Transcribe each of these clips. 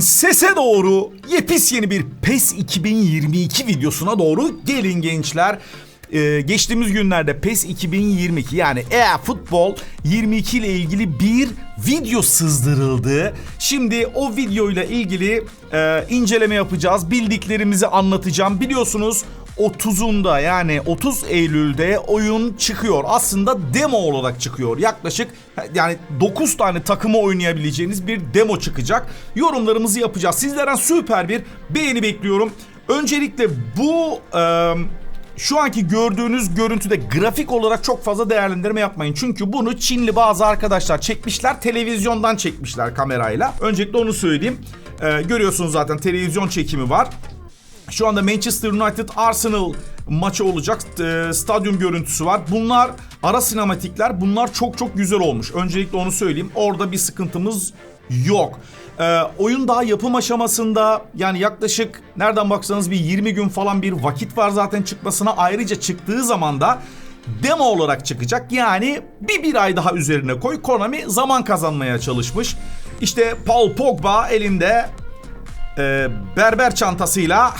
Sese doğru yepis yeni bir PES 2022 videosuna doğru gelin gençler. Ee, geçtiğimiz günlerde PES 2022 yani e-futbol 22 ile ilgili bir video sızdırıldı. Şimdi o videoyla ilgili e, inceleme yapacağız. Bildiklerimizi anlatacağım. Biliyorsunuz 30'unda yani 30 Eylül'de oyun çıkıyor. Aslında demo olarak çıkıyor. Yaklaşık yani 9 tane takımı oynayabileceğiniz bir demo çıkacak. Yorumlarımızı yapacağız. Sizlerden süper bir beğeni bekliyorum. Öncelikle bu e, şu anki gördüğünüz görüntüde grafik olarak çok fazla değerlendirme yapmayın. Çünkü bunu Çinli bazı arkadaşlar çekmişler. Televizyondan çekmişler kamerayla. Öncelikle onu söyleyeyim. E, görüyorsunuz zaten televizyon çekimi var. Şu anda Manchester United Arsenal maçı olacak. E, stadyum görüntüsü var. Bunlar ara sinematikler. Bunlar çok çok güzel olmuş. Öncelikle onu söyleyeyim. Orada bir sıkıntımız yok. E, oyun daha yapım aşamasında yani yaklaşık nereden baksanız bir 20 gün falan bir vakit var zaten çıkmasına. Ayrıca çıktığı zaman da demo olarak çıkacak. Yani bir bir ay daha üzerine koy. Konami zaman kazanmaya çalışmış. İşte Paul Pogba elinde e, berber çantasıyla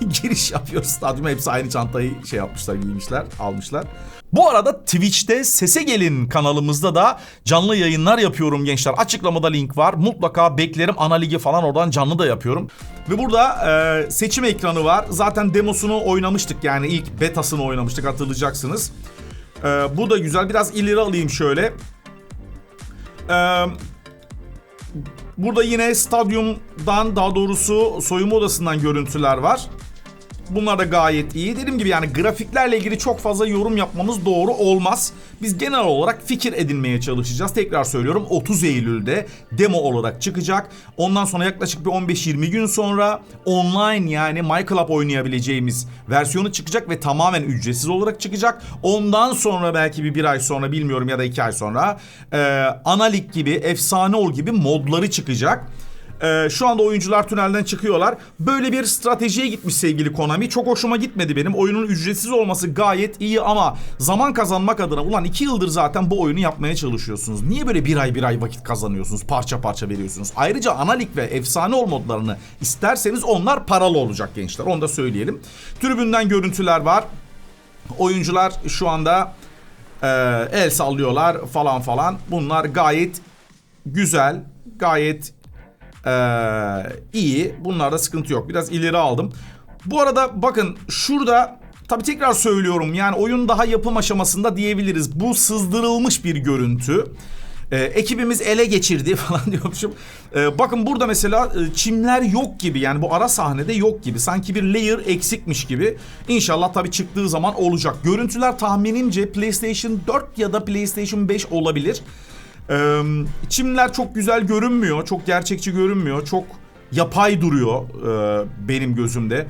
giriş yapıyor stadyuma. Hepsi aynı çantayı şey yapmışlar, giymişler, almışlar. Bu arada Twitch'te Sese Gelin kanalımızda da canlı yayınlar yapıyorum gençler. Açıklamada link var. Mutlaka beklerim. Ana ligi falan oradan canlı da yapıyorum. Ve burada e, seçim ekranı var. Zaten demosunu oynamıştık yani ilk betasını oynamıştık hatırlayacaksınız. E, bu da güzel. Biraz ileri alayım şöyle. Eee Burada yine stadyumdan daha doğrusu soyunma odasından görüntüler var. Bunlar da gayet iyi. Dediğim gibi yani grafiklerle ilgili çok fazla yorum yapmamız doğru olmaz. Biz genel olarak fikir edinmeye çalışacağız. Tekrar söylüyorum 30 Eylül'de demo olarak çıkacak. Ondan sonra yaklaşık bir 15-20 gün sonra online yani My Club oynayabileceğimiz versiyonu çıkacak ve tamamen ücretsiz olarak çıkacak. Ondan sonra belki bir bir ay sonra bilmiyorum ya da iki ay sonra e, ana lig gibi, efsane ol gibi modları çıkacak. Ee, şu anda oyuncular tünelden çıkıyorlar. Böyle bir stratejiye gitmiş sevgili Konami. Çok hoşuma gitmedi benim. Oyunun ücretsiz olması gayet iyi ama zaman kazanmak adına ulan iki yıldır zaten bu oyunu yapmaya çalışıyorsunuz. Niye böyle bir ay bir ay vakit kazanıyorsunuz? Parça parça veriyorsunuz. Ayrıca analik ve efsane ol modlarını isterseniz onlar paralı olacak gençler. Onu da söyleyelim. Tribünden görüntüler var. Oyuncular şu anda e, el sallıyorlar falan falan. Bunlar gayet güzel, gayet ee, iyi. Bunlarda sıkıntı yok. Biraz ileri aldım. Bu arada bakın şurada tabi tekrar söylüyorum yani oyun daha yapım aşamasında diyebiliriz. Bu sızdırılmış bir görüntü. Ee, ekibimiz ele geçirdi falan diyormuşum. Ee, bakın burada mesela e, çimler yok gibi yani bu ara sahnede yok gibi. Sanki bir layer eksikmiş gibi. İnşallah tabi çıktığı zaman olacak. Görüntüler tahminimce PlayStation 4 ya da PlayStation 5 olabilir. Ee, çimler çok güzel görünmüyor. Çok gerçekçi görünmüyor. Çok yapay duruyor e, benim gözümde.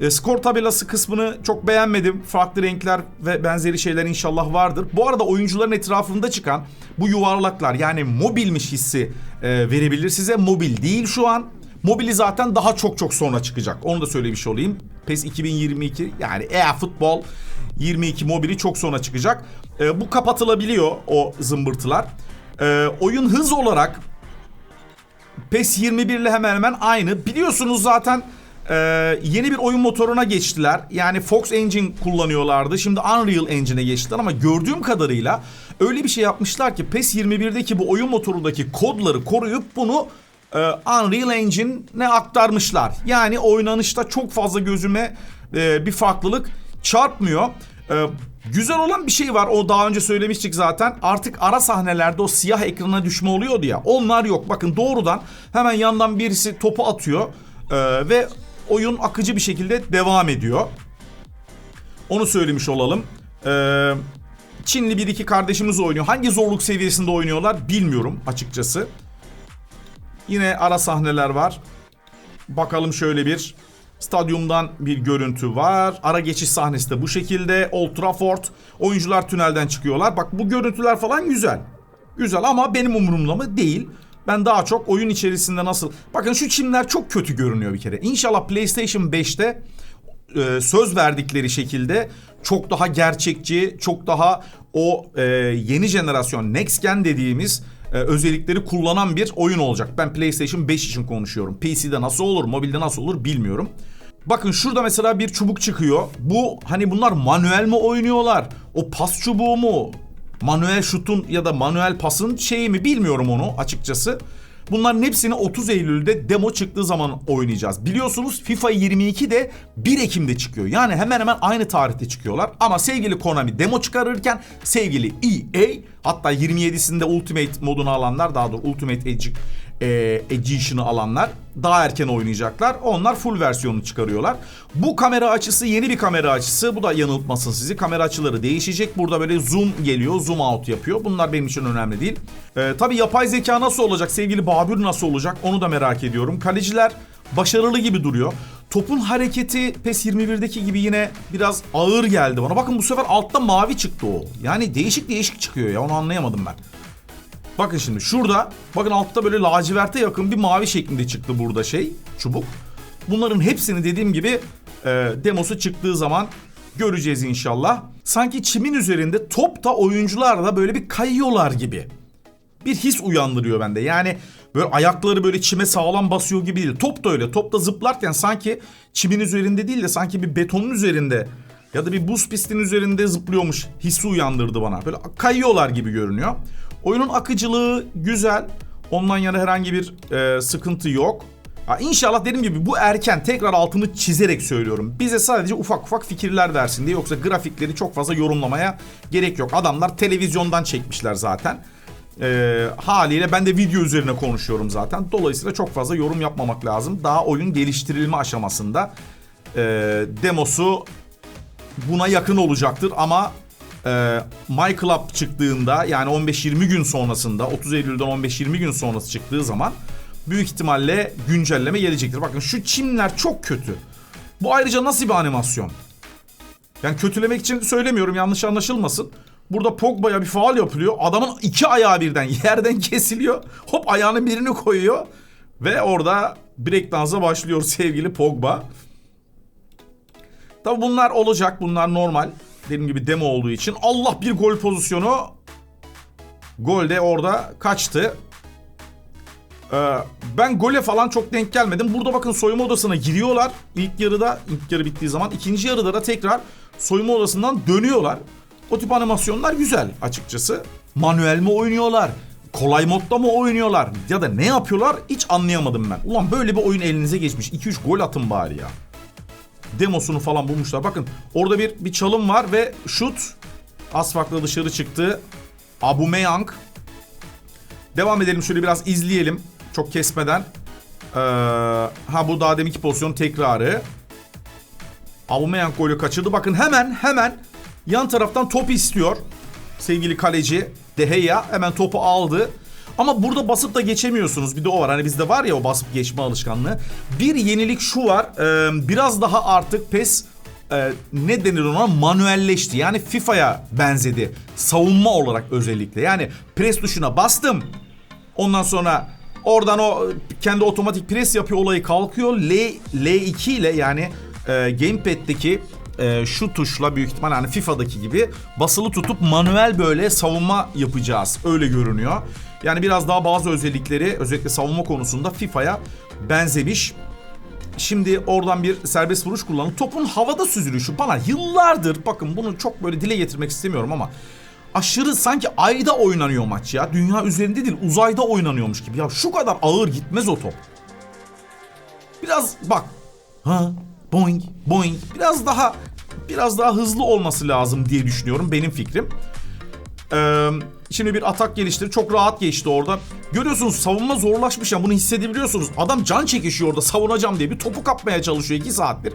E, skor tabelası kısmını çok beğenmedim. Farklı renkler ve benzeri şeyler inşallah vardır. Bu arada oyuncuların etrafında çıkan bu yuvarlaklar yani mobilmiş hissi e, verebilir size. Mobil değil şu an. Mobili zaten daha çok çok sonra çıkacak. Onu da söylemiş olayım. PES 2022 yani e-futbol 22 mobili çok sonra çıkacak. E, bu kapatılabiliyor o zımbırtılar. Ee, oyun hız olarak PES 21 ile hemen hemen aynı. Biliyorsunuz zaten e, yeni bir oyun motoruna geçtiler. Yani Fox Engine kullanıyorlardı. Şimdi Unreal Engine'e geçtiler ama gördüğüm kadarıyla öyle bir şey yapmışlar ki PES 21'deki bu oyun motorundaki kodları koruyup bunu e, Unreal Engine'e aktarmışlar. Yani oynanışta çok fazla gözüme e, bir farklılık çarpmıyor. E, Güzel olan bir şey var. O daha önce söylemiştik zaten. Artık ara sahnelerde o siyah ekrana düşme oluyordu ya. Onlar yok. Bakın doğrudan hemen yandan birisi topu atıyor. Ee, ve oyun akıcı bir şekilde devam ediyor. Onu söylemiş olalım. Ee, Çinli bir iki kardeşimiz oynuyor. Hangi zorluk seviyesinde oynuyorlar bilmiyorum açıkçası. Yine ara sahneler var. Bakalım şöyle bir Stadyumdan bir görüntü var. Ara geçiş sahnesi de bu şekilde. Old Trafford. Oyuncular tünelden çıkıyorlar. Bak bu görüntüler falan güzel. Güzel ama benim umurumda mı? Değil. Ben daha çok oyun içerisinde nasıl... Bakın şu çimler çok kötü görünüyor bir kere. İnşallah PlayStation 5'te e, söz verdikleri şekilde çok daha gerçekçi, çok daha o e, yeni jenerasyon next gen dediğimiz e, özellikleri kullanan bir oyun olacak. Ben PlayStation 5 için konuşuyorum. PC'de nasıl olur, mobilde nasıl olur bilmiyorum. Bakın şurada mesela bir çubuk çıkıyor. Bu hani bunlar manuel mi oynuyorlar? O pas çubuğu mu? Manuel şutun ya da manuel pasın şeyi mi bilmiyorum onu açıkçası. Bunların hepsini 30 Eylül'de demo çıktığı zaman oynayacağız. Biliyorsunuz FIFA 22 de 1 Ekim'de çıkıyor. Yani hemen hemen aynı tarihte çıkıyorlar. Ama sevgili Konami demo çıkarırken sevgili EA hatta 27'sinde Ultimate modunu alanlar daha doğrusu Ultimate Edge e, Edition'ı alanlar daha erken oynayacaklar. Onlar full versiyonunu çıkarıyorlar. Bu kamera açısı yeni bir kamera açısı. Bu da yanıltmasın sizi. Kamera açıları değişecek. Burada böyle zoom geliyor, zoom out yapıyor. Bunlar benim için önemli değil. E, tabii yapay zeka nasıl olacak? Sevgili Babür nasıl olacak? Onu da merak ediyorum. Kaleciler başarılı gibi duruyor. Topun hareketi PES 21'deki gibi yine biraz ağır geldi bana. Bakın bu sefer altta mavi çıktı o. Yani değişik değişik çıkıyor ya onu anlayamadım ben. Bakın şimdi şurada bakın altta böyle laciverte yakın bir mavi şeklinde çıktı burada şey çubuk. Bunların hepsini dediğim gibi e, demosu çıktığı zaman göreceğiz inşallah. Sanki çimin üzerinde top da oyuncular da böyle bir kayıyorlar gibi. Bir his uyandırıyor bende. Yani böyle ayakları böyle çime sağlam basıyor gibi değil. Top da öyle. Top da zıplarken sanki çimin üzerinde değil de sanki bir betonun üzerinde ya da bir buz pistinin üzerinde zıplıyormuş hissi uyandırdı bana. Böyle kayıyorlar gibi görünüyor. Oyunun akıcılığı güzel. Ondan yana herhangi bir e, sıkıntı yok. Ha, İnşallah dediğim gibi bu erken tekrar altını çizerek söylüyorum. Bize sadece ufak ufak fikirler versin diye yoksa grafikleri çok fazla yorumlamaya gerek yok. Adamlar televizyondan çekmişler zaten. Ee, haliyle ben de video üzerine konuşuyorum zaten. Dolayısıyla çok fazla yorum yapmamak lazım. Daha oyun geliştirilme aşamasında. Ee, demosu buna yakın olacaktır ama e, My Club çıktığında yani 15-20 gün sonrasında 30 Eylül'den 15-20 gün sonrası çıktığı zaman büyük ihtimalle güncelleme gelecektir. Bakın şu çimler çok kötü. Bu ayrıca nasıl bir animasyon? Yani kötülemek için söylemiyorum yanlış anlaşılmasın. Burada Pogba'ya bir faal yapılıyor. Adamın iki ayağı birden yerden kesiliyor. Hop ayağının birini koyuyor. Ve orada breakdance'a başlıyor sevgili Pogba. Tabi bunlar olacak. Bunlar normal. Dediğim gibi demo olduğu için. Allah bir gol pozisyonu. Gol de orada kaçtı. Ee, ben gole falan çok denk gelmedim. Burada bakın soyunma odasına giriyorlar. İlk yarıda, ilk yarı bittiği zaman. ikinci yarıda da tekrar soyunma odasından dönüyorlar. O tip animasyonlar güzel açıkçası. Manuel mi oynuyorlar? Kolay modda mı oynuyorlar? Ya da ne yapıyorlar? Hiç anlayamadım ben. Ulan böyle bir oyun elinize geçmiş. 2-3 gol atın bari ya. Demosunu falan bulmuşlar. Bakın orada bir bir çalım var ve şut asfakla dışarı çıktı. Abumeyang. Devam edelim şöyle biraz izleyelim. Çok kesmeden. Ee, ha bu daha deminki pozisyon tekrarı. Aubameyang golü kaçırdı. Bakın hemen hemen yan taraftan top istiyor. Sevgili kaleci De Gea hemen topu aldı. Ama burada basıp da geçemiyorsunuz. Bir de o var. Hani bizde var ya o basıp geçme alışkanlığı. Bir yenilik şu var. Ee, biraz daha artık PES e, ne denir ona manuelleşti. Yani FIFA'ya benzedi. Savunma olarak özellikle. Yani pres tuşuna bastım. Ondan sonra oradan o kendi otomatik pres yapıyor olayı kalkıyor. L, L2 ile yani e, gamepad'deki e, şu tuşla büyük ihtimal hani FIFA'daki gibi basılı tutup manuel böyle savunma yapacağız. Öyle görünüyor. Yani biraz daha bazı özellikleri özellikle savunma konusunda FIFA'ya benzemiş. Şimdi oradan bir serbest vuruş kullanıp topun havada süzülüşü bana yıllardır bakın bunu çok böyle dile getirmek istemiyorum ama aşırı sanki ayda oynanıyor maç ya. Dünya üzerinde değil uzayda oynanıyormuş gibi. Ya şu kadar ağır gitmez o top. Biraz bak. Ha boing boing biraz daha biraz daha hızlı olması lazım diye düşünüyorum benim fikrim. Ee, şimdi bir atak geliştir. Çok rahat geçti orada. Görüyorsunuz savunma zorlaşmış ya bunu hissedebiliyorsunuz. Adam can çekişiyor orada savunacağım diye bir topu kapmaya çalışıyor 2 saattir.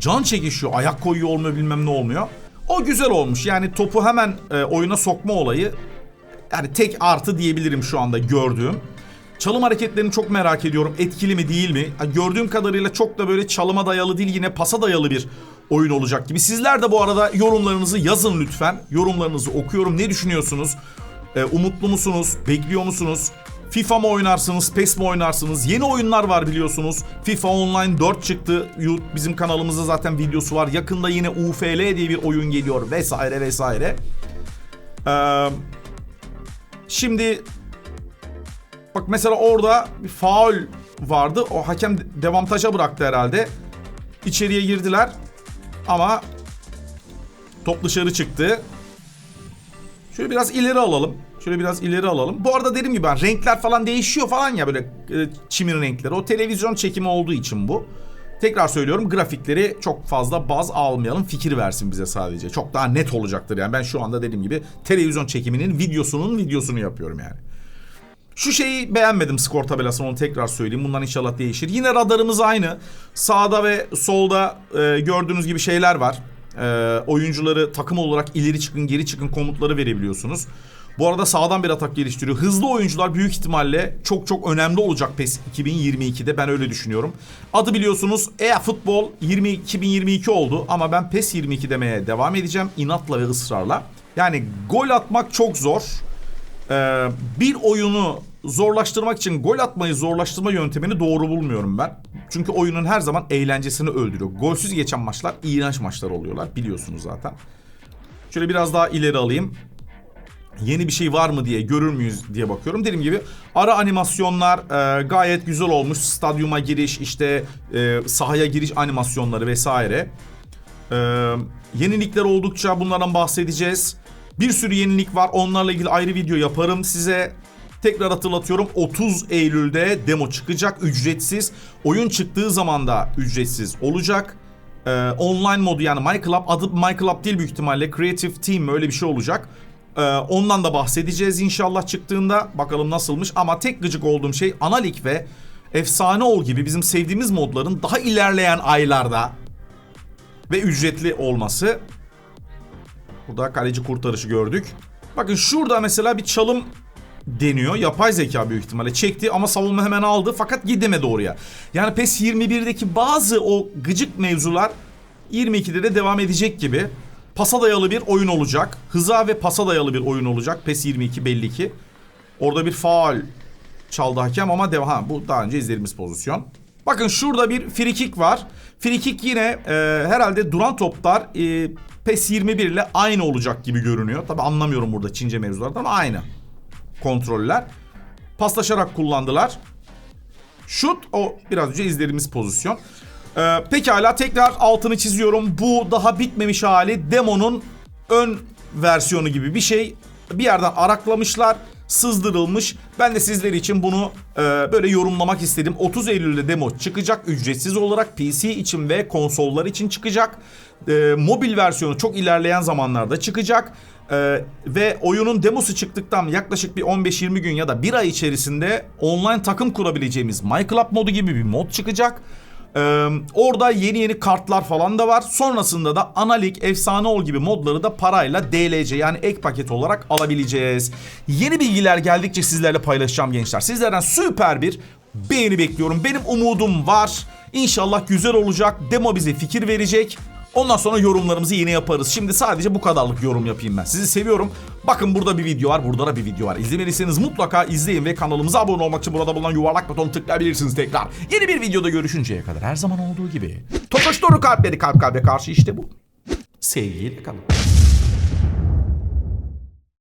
Can çekişiyor. Ayak koyuyor olmuyor bilmem ne olmuyor. O güzel olmuş. Yani topu hemen e, oyuna sokma olayı yani tek artı diyebilirim şu anda gördüğüm. Çalım hareketlerini çok merak ediyorum. Etkili mi değil mi? Gördüğüm kadarıyla çok da böyle çalıma dayalı değil yine pasa dayalı bir oyun olacak gibi. Sizler de bu arada yorumlarınızı yazın lütfen. Yorumlarınızı okuyorum. Ne düşünüyorsunuz? Ee, umutlu musunuz? Bekliyor musunuz? FIFA mı oynarsınız? PES mi oynarsınız? Yeni oyunlar var biliyorsunuz. FIFA Online 4 çıktı. Bizim kanalımızda zaten videosu var. Yakında yine UFL diye bir oyun geliyor vesaire vesaire. Ee, şimdi Bak mesela orada bir faul vardı. O hakem devantaja bıraktı herhalde. İçeriye girdiler. Ama top dışarı çıktı. Şöyle biraz ileri alalım. Şöyle biraz ileri alalım. Bu arada dediğim gibi ben renkler falan değişiyor falan ya böyle e, çimin renkleri. O televizyon çekimi olduğu için bu. Tekrar söylüyorum grafikleri çok fazla baz almayalım. Fikir versin bize sadece. Çok daha net olacaktır yani. Ben şu anda dediğim gibi televizyon çekiminin videosunun videosunu yapıyorum yani. Şu şeyi beğenmedim skor tabelasını onu tekrar söyleyeyim. Bundan inşallah değişir. Yine radarımız aynı. Sağda ve solda e, gördüğünüz gibi şeyler var. E, oyuncuları takım olarak ileri çıkın geri çıkın komutları verebiliyorsunuz. Bu arada sağdan bir atak geliştiriyor. Hızlı oyuncular büyük ihtimalle çok çok önemli olacak PES 2022'de ben öyle düşünüyorum. Adı biliyorsunuz e-futbol 20 2022 oldu ama ben PES 22 demeye devam edeceğim inatla ve ısrarla. Yani gol atmak çok zor. Ee, bir oyunu zorlaştırmak için gol atmayı zorlaştırma yöntemini doğru bulmuyorum ben. Çünkü oyunun her zaman eğlencesini öldürüyor. Golsüz geçen maçlar iğrenç maçlar oluyorlar biliyorsunuz zaten. Şöyle biraz daha ileri alayım. Yeni bir şey var mı diye görür müyüz diye bakıyorum. Dediğim gibi ara animasyonlar e, gayet güzel olmuş. Stadyuma giriş işte e, sahaya giriş animasyonları vesaire. E, yenilikler oldukça bunlardan bahsedeceğiz. Bir sürü yenilik var. Onlarla ilgili ayrı video yaparım size. Tekrar hatırlatıyorum 30 Eylül'de demo çıkacak ücretsiz. Oyun çıktığı zaman da ücretsiz olacak. Ee, online modu yani My Club adı My Club değil büyük ihtimalle Creative Team öyle bir şey olacak. Ee, ondan da bahsedeceğiz inşallah çıktığında. Bakalım nasılmış ama tek gıcık olduğum şey Analik ve Efsane Ol gibi bizim sevdiğimiz modların daha ilerleyen aylarda ve ücretli olması. Burada kaleci kurtarışı gördük. Bakın şurada mesela bir çalım deniyor. Yapay zeka büyük ihtimalle çekti ama savunma hemen aldı fakat gidemedi oraya. Yani PES 21'deki bazı o gıcık mevzular 22'de de devam edecek gibi. Pasa dayalı bir oyun olacak. Hıza ve pasa dayalı bir oyun olacak. PES 22 belli ki. Orada bir faal çaldı hakem ama devam. Bu daha önce izlediğimiz pozisyon. Bakın şurada bir free kick var. Free kick yine e, herhalde duran toplar e, PES 21 ile aynı olacak gibi görünüyor. Tabi anlamıyorum burada Çince mevzulardan ama aynı kontroller. Paslaşarak kullandılar. Şut o biraz önce izlediğimiz pozisyon. Ee, pekala tekrar altını çiziyorum. Bu daha bitmemiş hali demonun ön versiyonu gibi bir şey. Bir yerden araklamışlar, sızdırılmış. Ben de sizler için bunu e, böyle yorumlamak istedim. 30 Eylül'de demo çıkacak ücretsiz olarak PC için ve konsollar için çıkacak. E, mobil versiyonu çok ilerleyen zamanlarda çıkacak. Ee, ve oyunun demosu çıktıktan yaklaşık bir 15-20 gün ya da bir ay içerisinde online takım kurabileceğimiz My Club modu gibi bir mod çıkacak. Ee, orada yeni yeni kartlar falan da var. Sonrasında da Analik, Efsane Ol gibi modları da parayla DLC yani ek paket olarak alabileceğiz. Yeni bilgiler geldikçe sizlerle paylaşacağım gençler. Sizlerden süper bir beğeni bekliyorum. Benim umudum var. İnşallah güzel olacak. Demo bize fikir verecek. Ondan sonra yorumlarımızı yine yaparız. Şimdi sadece bu kadarlık yorum yapayım ben. Sizi seviyorum. Bakın burada bir video var, burada da bir video var. İzlemediyseniz mutlaka izleyin ve kanalımıza abone olmak için burada bulunan yuvarlak butonu tıklayabilirsiniz tekrar. Yeni bir videoda görüşünceye kadar her zaman olduğu gibi. Tofaş doğru kalpleri kalp kalbe karşı işte bu. Sevgiyle kalın.